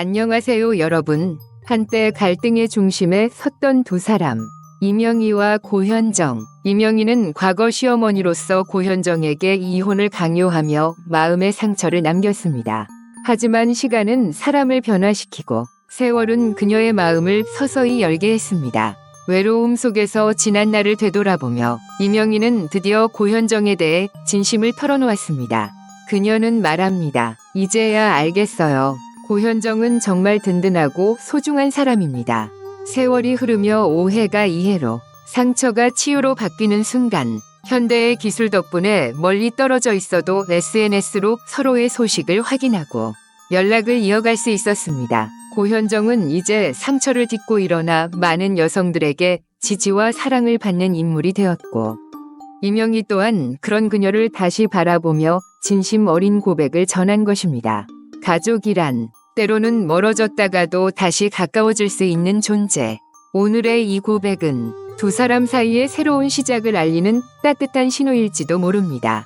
안녕하세요, 여러분. 한때 갈등의 중심에 섰던 두 사람. 이명희와 고현정. 이명희는 과거 시어머니로서 고현정에게 이혼을 강요하며 마음의 상처를 남겼습니다. 하지만 시간은 사람을 변화시키고 세월은 그녀의 마음을 서서히 열게 했습니다. 외로움 속에서 지난 날을 되돌아보며 이명희는 드디어 고현정에 대해 진심을 털어놓았습니다. 그녀는 말합니다. 이제야 알겠어요. 고현정은 정말 든든하고 소중한 사람입니다. 세월이 흐르며 오해가 이해로, 상처가 치유로 바뀌는 순간, 현대의 기술 덕분에 멀리 떨어져 있어도 SNS로 서로의 소식을 확인하고 연락을 이어갈 수 있었습니다. 고현정은 이제 상처를 딛고 일어나 많은 여성들에게 지지와 사랑을 받는 인물이 되었고, 이명희 또한 그런 그녀를 다시 바라보며 진심 어린 고백을 전한 것입니다. 가족이란 때로는 멀어졌다가도 다시 가까워질 수 있는 존재. 오늘의 이 고백은 두 사람 사이의 새로운 시작을 알리는 따뜻한 신호일지도 모릅니다.